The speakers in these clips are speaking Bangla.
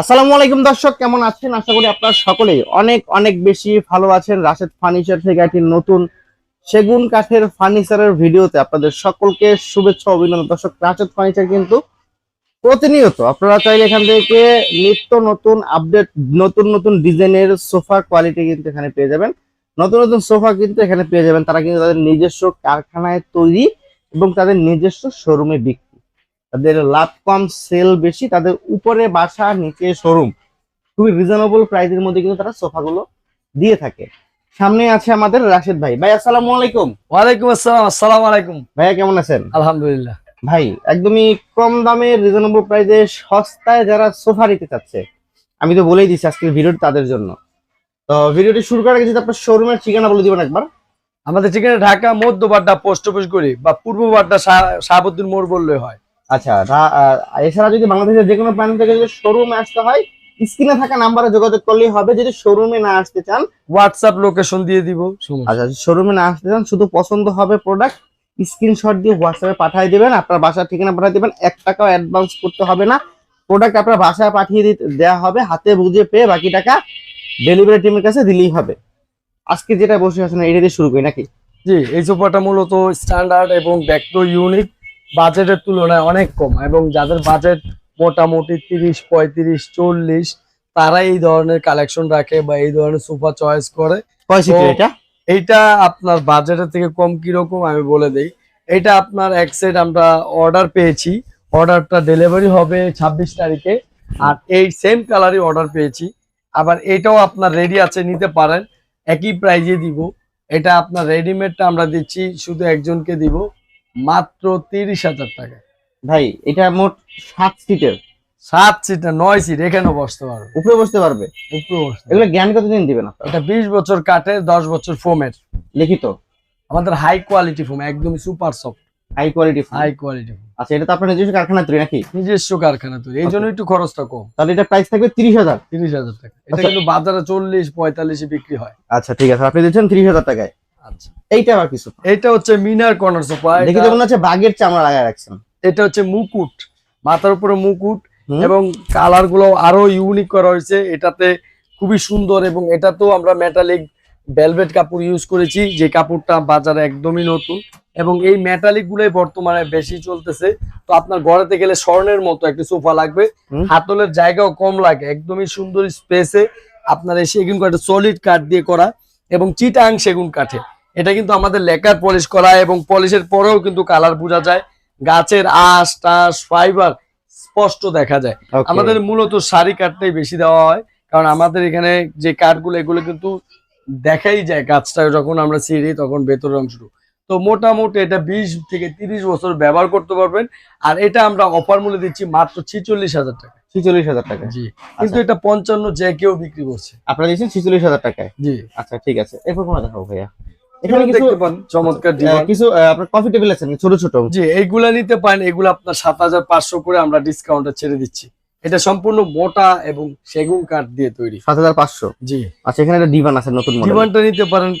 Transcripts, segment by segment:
আসসালামু আলাইকুম দর্শক, কেমন আছেন? আশা করি আপনারা সকলেই অনেক অনেক বেশি ভালো আছেন। রাশেদ ফার্নিচার থেকে একটি নতুন সেগুন কাঠের ফার্নিচারের ভিডিওতে আপনাদের সকলকে শুভেচ্ছা অভিনন্দন। দর্শক, রাশেদ ফার্নিচার কিন্তু প্রতিনিয়ত আপনারা চাইলে এখান থেকে নিত্য নতুন আপডেট, নতুন নতুন ডিজাইনের সোফা কোয়ালিটি কিন্তু এখানে পেয়ে যাবেন। নতুন নতুন সোফা কিন্তু এখানে পেয়ে যাবেন। তারা কিন্তু তাদের নিজস্ব কারখানায় তৈরি এবং তাদের নিজস্ব শোরুমে বিক্রি তাদের লাভ কম সেল বেশি তাদের উপরে বাসা নিচে শোরুম খুবই রিজনেবল প্রাইসের মধ্যে কিন্তু তারা সোফাগুলো দিয়ে থাকে। সামনে আছে আমাদের রাশেদ ভাই। ভাই আসসালামু আলাইকুম। ওয়ালাইকুম আসসালাম আসসালামু আলাইকুম। ভাইয়া কেমন আছেন? আলহামদুলিল্লাহ। ভাই একদমই কম দামে রিজনেবল প্রাইসে সস্তায় যারা সোফা নিতে চাচ্ছে আমি তো বলেই দিচ্ছি আজকের ভিডিওটি তাদের জন্য। তো ভিডিওটি শুরু করার আগে যদি আপনার শোরুমের ঠিকানা বলে দিবেন একবার। আমাদের ঠিকানা ঢাকা মধ্যবাড্ডা পোস্ট অফিস করি বা পূর্ব বাড্ডা শাহ- শাহাবুদ্দিন মোড় বললে হয়। আচ্ছা এছাড়া যদি বাংলাদেশের যে কোনো প্রান্ত থেকে যদি শোরুমে আসতে হয় স্ক্রিনে থাকা নাম্বারে যোগাযোগ করলেই হবে। যদি শোরুমে না আসতে চান হোয়াটসঅ্যাপ লোকেশন দিয়ে দিব আচ্ছা শোরুমে না আসতে চান শুধু পছন্দ হবে প্রোডাক্ট স্ক্রিনশট দিয়ে হোয়াটসঅ্যাপে পাঠিয়ে দিবেন। আপনার বাসার ঠিকানা পাঠিয়ে দিবেন। এক টাকাও অ্যাডভান্স করতে হবে না। প্রোডাক্ট আপনার বাসায় পাঠিয়ে দিতে দেওয়া হবে। হাতে বুঝে পেয়ে বাকি টাকা ডেলিভারি টিমের কাছে দিলেই হবে। আজকে যেটা বসে আছেন এটা দিয়ে শুরু করি নাকি? জি এই সোফাটা মূলত স্ট্যান্ডার্ড এবং দেখতেও ইউনিক বাজেটের তুলনায় অনেক কম এবং যাদের বাজেট মোটামুটি তিরিশ পঁয়ত্রিশ চল্লিশ তারা এই ধরনের কালেকশন রাখে বা এই ধরনের সোফা চয়েস করে। এটা? এইটা আপনার বাজেটের থেকে কম কীরকম আমি বলে দেই। এটা আপনার এক সেট আমরা অর্ডার পেয়েছি। অর্ডারটা ডেলিভারি হবে ছাব্বিশ তারিখে। আর এই সেম কালারই অর্ডার পেয়েছি। আবার এটাও আপনার রেডি আছে নিতে পারেন। একই প্রাইজে দিব। এটা আপনার রেডিমেডটা আমরা দিচ্ছি শুধু একজনকে দিব। মাত্র তিরিশ হাজার টাকা। ভাই এটা মোট সাত সিটের। সাত সিট না নয় সিট এখানেও বসতে পারবে। উপরে বসতে পারবে? উপরে বসতে। এগুলো জ্ঞান কতদিন দিবেন এটা বিশ বছর কাঠের দশ বছর ফোমের। লিখিত? আমাদের হাই কোয়ালিটি ফোম একদম super soft high quality high quality foam আচ্ছা এটা তো আপনার নিজস্ব কারখানা তৈরি নাকি? নিজস্ব কারখানা তৈরি এই জন্য একটু খরচটা কম। তাহলে এটা প্রাইস থাকবে তিরিশ হাজার। তিরিশ হাজার টাকা। এটা আচ্ছা। কিন্তু বাজারে চল্লিশ পঁয়তাল্লিশে বিক্রি হয়। আচ্ছা ঠিক আছে। আপনি দিচ্ছেন তিরিশ হাজার টাকায়। আচ্ছা এইটা আবার কিছু এটা হচ্ছে মিনার কর্নার সোফা দেখি তো মনে হচ্ছে বাঘের চামড়া লাগায় রাখছেন। এটা হচ্ছে মুকুট মাথার উপরে মুকুট। এবং কালারগুলো আরও ইউনিক করা হয়েছে। এটাতে খুবই সুন্দর এবং এটাতেও আমরা মেটালিক ভেলভেট কাপড় ইউজ করেছি যে কাপড়টা বাজারে একদমই নতুন এবং এই মেটালিক গুলোই বর্তমানে বেশি চলতেছে। তো আপনার ঘরেতে গেলে স্বর্ণের মতো একটা সোফা লাগবে। হাতলের জায়গাও কম লাগে একদমই সুন্দর স্পেসে আপনার এই সেগুন কাঠে সলিড কাঠ দিয়ে করা এবং চিটাং সেগুন কাঠে। এটা কিন্তু আমাদের লেকার পলিশ করা এবং পলিশের পরেও কিন্তু কালার বোঝা যায়। গাছের আঁশ টাস ফাইবার স্পষ্ট দেখা যায়। আমাদের মূলত শাড়ি কাঠটাই বেশি দেওয়া হয় কারণ আমাদের এখানে যে কাঠগুলো এগুলো কিন্তু দেখাই যায় গাছটা যখন আমরা ছিঁড়ি তখন ভেতরের অংশটুকু। তো মোটামুটি এটা বিশ থেকে তিরিশ বছর ব্যবহার করতে পারবেন। আর এটা আমরা অফার মূল্যে দিচ্ছি মাত্র ছিচল্লিশ হাজার টাকা। ছিচল্লিশ হাজার টাকা। জি কিন্তু এটা পঞ্চান্ন যে কেউ বিক্রি করছে। আপনারা দিচ্ছেন ছিচল্লিশ হাজার টাকায়? জি। আচ্ছা ঠিক আছে। এরপর কোনো দেখাবো ভাইয়া? এখানে এখানে কিছু চমৎকার কিছু আপনার কফি টেবিল আছে নাকি? ছোট ছোট? জি এইগুলা নিতে পারেন। এগুলো আপনার সাত হাজার পাঁচশো করে আমরা ডিসকাউন্টে ছেড়ে দিচ্ছি। এটা সম্পূর্ণ মোটা এবং সেগুন কাঠ দিয়ে তৈরি। সাত হাজার পাঁচশো? জি। আচ্ছা এখানে একটা ডিভান আছে নতুন নিতে পারেন।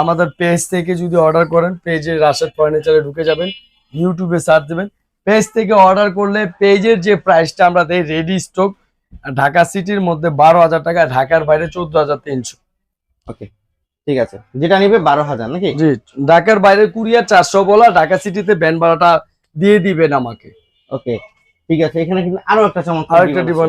আমাদের পেজ থেকে যদি অর্ডার করেন পেজে রাশেদ ফার্নিচারে ঢুকে যাবেন ইউটিউবে সার্চ দেবেন। পেজ থেকে অর্ডার করলে পেজের যে প্রাইসটা আমরা দেই রেডি স্টক ঢাকা সিটির মধ্যে বারো হাজার টাকা ঢাকার বাইরে চোদ্দ হাজার তিনশো। ওকে ঠিক আছে যেটা নিবে বারো হাজার নাকি? জি ঢাকার বাইরে কুরিয়ার চারশো বলা ঢাকা সিটিতে ব্যান ভাড়াটা দিয়ে দিবেন আমাকে। ওকে ঠিক আছে এখানে কিন্তু আরও একটা চমৎকার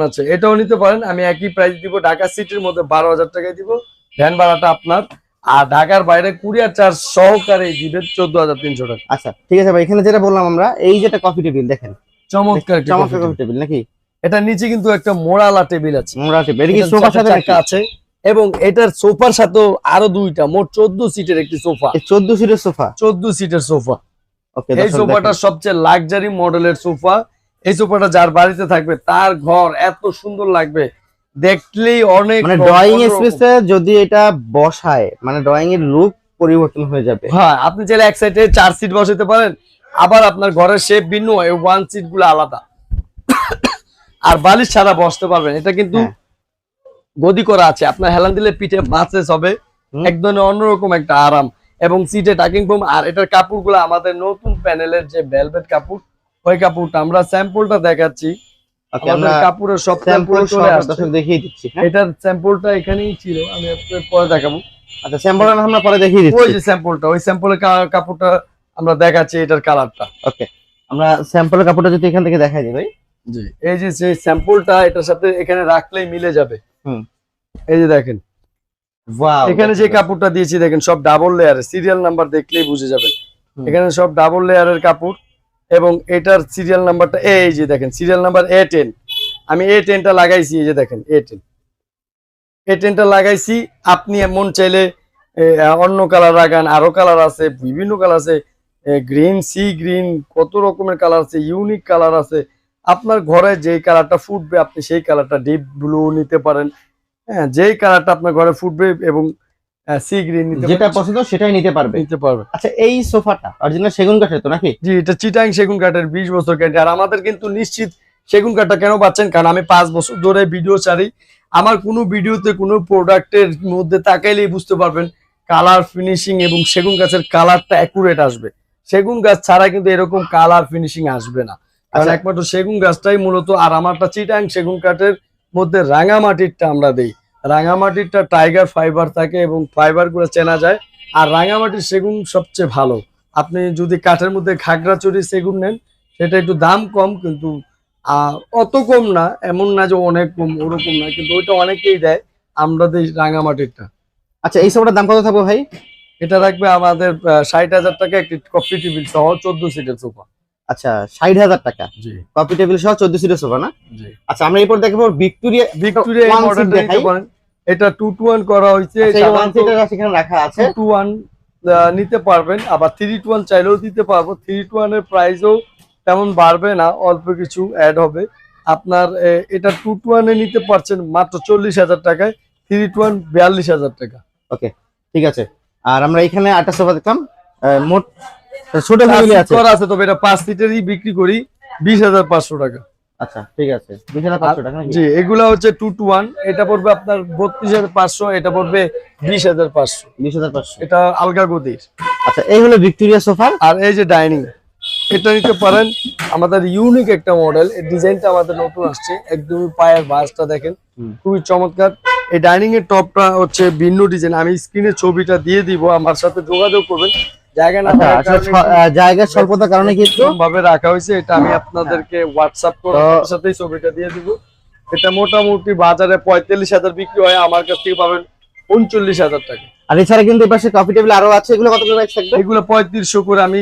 আছে। এটাও নিতে পারেন আমি একই প্রাইস দিব ঢাকা সিটির মধ্যে বারো হাজার টাকায় দিব ভ্যান ভাড়াটা আপনার আর ঢাকার বাইরে কুরিয়ার চার্জ সহকারে দিবেন চোদ্দ হাজার তিনশো টাকা। আচ্ছা ঠিক আছে ভাই এখানে যেটা বললাম আমরা এই যেটা কফি টেবিল দেখেন। চমৎকার চমৎকার কফি টেবিল নাকি। এটা নিচে কিন্তু একটা মোড়ালা টেবিল আছে। মোড়া টেবিল এটা কি সোফার সাথে আছে। এবং এটার সোফার সাথেও আরও দুইটা মোট চোদ্দ সিটের একটি সোফা। চোদ্দ সিটের সোফা? চোদ্দ সিটের সোফা। এই সোফাটা সবচেয়ে লাক্সারি মডেলের সোফা। এই সোফাটা যার বাড়িতে থাকবে তার ঘর এত সুন্দর লাগবে। দেখলেই অনেক মানে ড্রয়িং স্পেসে যদি এটা বসায় মানে ড্রয়িং এর লুক পরিবর্তন হয়ে যাবে। হ্যাঁ আপনি চাইলে এক সাইডে চার সিট বসাতে পারেন। আবার আপনার ঘরের শেপ ভিন্ন ওয়ান সিটগুলো আলাদা। আর বালিশ ছাড়া বসতে পারবেন। এটা কিন্তু হ্যাঁ। গদি করা আছে। আপনার হেলান দিলে পিঠে মাছেস হবে। এক ধরনের অন্যরকম একটা আরাম। এবং সিটে টাকিং ফোম আর এটার কাপড়গুলো আমাদের নতুন প্যানেলের যে ভেলভেট কাপড় ওই কাপড়টা আমরা স্যাম্পলটা দেখাচ্ছি। আমরা কাপড়ের সব স্যাম্পল দেখিয়ে দিচ্ছি হ্যাঁ? এটার স্যাম্পলটা এখানেই ছিল আমি আপনাদের পরে দেখাবো। আচ্ছা আমরা পরে দেখিয়ে ওই যে স্যাম্পলটা ওই স্যাম্পলের কাপড়টা আমরা দেখাচ্ছি এটার কালারটা ওকে আমরা স্যাম্পলের কাপড়টা যদি এখান থেকে দেখাই দিই ভাই। এই যে সেই স্যাম্পলটা এটার সাথে এখানে রাখলেই মিলে যাবে। হুম। এই যে দেখেন। এখানে যে কাপড়টা দিয়েছি দেখেন সব ডাবল লেয়ারের সিরিয়াল নাম্বার দেখলেই বুঝে যাবেন। এখানে সব ডাবল লেয়ারের কাপড় এবং এটার সিরিয়াল নাম্বারটা এই যে দেখেন সিরিয়াল নাম্বার এ টেন আমি এ টেনটা লাগাইছি এই যে দেখেন এ টেন এ টেনটা লাগাইছি আপনি মন চাইলে অন্য কালার লাগান আরও কালার আছে বিভিন্ন কালার আছে। গ্রিন সি গ্রিন কত রকমের কালার আছে ইউনিক কালার আছে। আপনার ঘরে যেই কালারটা ফুটবে আপনি সেই কালারটা ডিপ ব্লু নিতে পারেন। হ্যাঁ যেই কালারটা আপনার ঘরে ফুটবে এবং সি গ্রিন নিতে যেটা পছন্দ সেটাই নিতে পারবে। নিতে পারবে। আচ্ছা এই সোফাটা অরিজিনাল সেগুন কাঠের তো নাকি? জি এটা চিটাং সেগুন কাঠের বিশ বছর গ্যারান্টি আর আমাদের কিন্তু নিশ্চিত সেগুন কাঠটা কেন পাচ্ছেন? কারণ আমি পাঁচ বছর ধরে ভিডিও ছাড়ি। আমার কোনো ভিডিওতে কোনো প্রোডাক্টের মধ্যে তাকাইলেই বুঝতে পারবেন কালার ফিনিশিং এবং সেগুন গাছের কালারটা অ্যাকুরেট আসবে। সেগুন গাছ ছাড়া কিন্তু এরকম কালার ফিনিশিং আসবে না। কারণ আচ্ছা। একমাত্র সেগুন গাছটাই মূলত আর আমারটা চিটাং সেগুন কাঠের মধ্যে রাঙামাটিরটা আমরা দেই। রাঙামাটিরটা টাইগার ফাইবার থাকে এবং ফাইবারগুলো চেনা যায় আর রাঙামাটির সেগুন সবচেয়ে ভালো। আপনি যদি কাঠের মধ্যে খাগড়াচড়ি সেগুন নেন সেটা একটু দাম কম কিন্তু আহ, অত কম না এমন না যে অনেক কম ওরকম না কিন্তু ওইটা অনেকেই দেয় আমরা দিই রাঙামাটিরটা। আচ্ছা এই সোফাটার দাম কত থাকবে ভাই? এটা রাখবে আমাদের ষাট হাজার টাকা একটি কফি টেবিল সহ চোদ্দ সিটের সোফা আচ্ছা ষাট হাজার টাকা। কপি টেবিল সহ চোদ্দ সিটের সোফা না? আচ্ছা আমরা এরপর দেখব ভিক্টোরিয়া ভিক্টোরিয়া এটা টু টু ওয়ান করা হয়েছে। ওয়ান সিটার সেখানে রাখা আছে। টু ওয়ান নিতে পারবেন। আবার থ্রি টু ওয়ান চাইলেও দিতে পারব। থ্রি টু ওয়ানের প্রাইসও তেমন বাড়বে না অল্প কিছু অ্যাড হবে। আপনার এটা টু টু ওয়ানে নিতে পারছেন মাত্র চল্লিশ হাজার টাকায়। থ্রি টু ওয়ান বিয়াল্লিশ হাজার টাকা। ওকে ঠিক আছে। আর আমরা এখানে আটটা সোফা দেখলাম। মোট ছোট ফ্যামিলি আছে? করা আছে তবে এটা পাঁচ সিটেরই বিক্রি করি বিশ হাজার পাঁচশো টাকা। আচ্ছা ঠিক আছে। টাকা জি এগুলা হচ্ছে টু এটা পড়বে আপনার বত্রিশ হাজার পাঁচশো এটা পড়বে বিশ হাজার পাঁচশো। বিশ হাজার পাঁচশো। এটা আলগা গদির। আচ্ছা এই হলো ভিক্টোরিয়া সোফার? আর এই যে ডাইনিং এটা নিতে পারেন। আমাদের ইউনিক একটা মডেল ডিজাইনটা আমাদের নতুন আসছে। একদমই পায়ের বাসটা দেখেন। খুবই চমৎকার। এই ডাইনিং এর টপটা হচ্ছে ভিন্ন ডিজাইন। আমি স্ক্রিনে ছবিটা দিয়ে দিব আমার সাথে যোগাযোগ করবেন। জায়গা না আচ্ছা থাকার আসলে কারণে ছ- আহ, জায়গার স্বল্পতার কারণে কিন্তু ভাবে রাখা হয়েছে এটা আমি আপনাদেরকে হোয়াটসঅ্যাপ করে তো- ছবিটা দিয়ে দিব। এটা মোটামুটি বাজারে পঁয়তাল্লিশ হাজার বিক্রি হয় আমার কাছ থেকে পাবেন উনচল্লিশ হাজার টাকা। আর এছাড়া কিন্তু এপাশে কফি টেবিল আরও আছে এগুলো কত করে থাকবে? এগুলো পঁয়ত্রিশশো করে আমি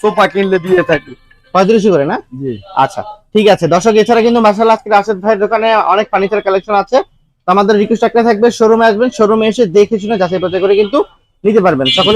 সোফা কিনলে দিয়ে থাকি। পঁয়ত্রিশশো করে না? জি। আচ্ছা ঠিক আছে। দর্শক এছাড়া কিন্তু মাসাল আজকে রাশেদ ভাইয়ের দোকানে অনেক ফার্নিচার কালেকশন আছে। তো আমাদের রিকোয়েস্ট একটা থাকবে শোরুমে আসবেন শোরুমে এসে দেখে শুনে যাচাই বাছাই করে কিন্তু নিতে পারবেন। সকলে